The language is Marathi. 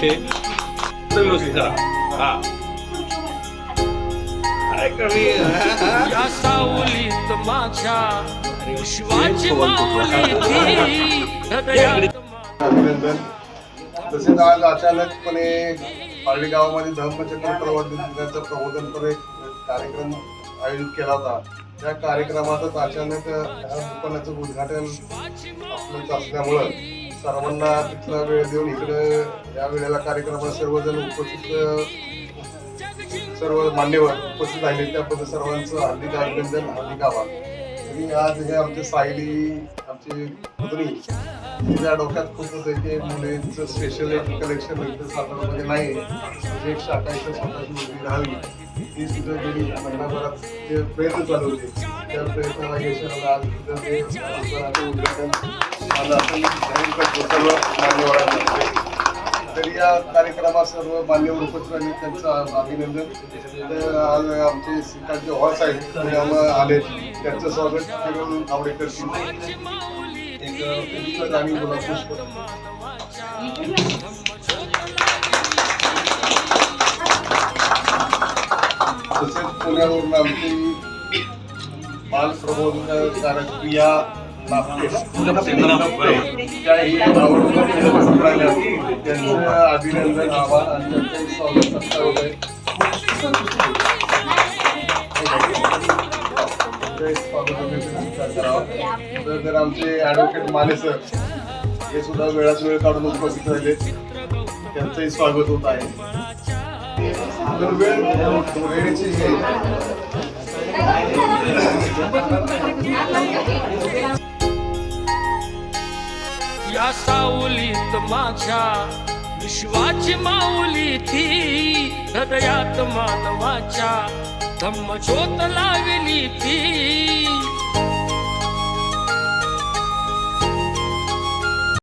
ते व्यवस्थित करा. हा. या सावलीत माझ्या विश्वाची माऊली ती हृदयात अभिनंदन. तसेच आज अचानकपणे पारडी गावामध्ये धम्मचक्र प्रवर्तनाचं प्रबोधनपर एक कार्यक्रम आयोजित केला होता. त्या कार्यक्रमातच अचानक दुकानाचं उद्घाटन असल्यामुळं सर्वांना तिथला वेळ देऊन इकडे या वेळेला कार्यक्रमात सर्वजण उपस्थित सर्व मान्यवर उपस्थित राहिले त्याबद्दल सर्वांचं हार्दिक अभिनंदन हार्दिक आभार. आणि आज हे आमची सायली आमची पुतणी तिच्या डोक्यात खूप होते की मुलींचं स्पेशल एक कलेक्शन इथं सातारामध्ये नाही. म्हणजे एक शाखा स्वतःची मुलगी राहावी ती सुद्धा गेली महिनाभरात जे प्रयत्न चालू होते. त्या प्रयत्नाला यश आलं. आज तिथं ते उद्घाटन झालं असं मी या कार्यक्रमात सर्व मान्यवर उपस्थित आहेत त्यांचं अभिनंदन. तर आज आमचे सिकाचे हॉर्स आहेत ते आम्हाला आले. त्यांचं स्वागत करून आवडेकर एक आणि तसेच पुण्यावरून आमची बाल प्रबोधनकारक अभिनंदन. आभार तर आमचे ॲडव्होकेट माने सर हे सुद्धा वेळात वेळ काढून उपस्थित राहिले त्यांचंही स्वागत होत आहे तर या सावलीत माझ्या विश्वाची माऊली ती हृदयात मानवाच्या धम्म ज्योत लावली ती.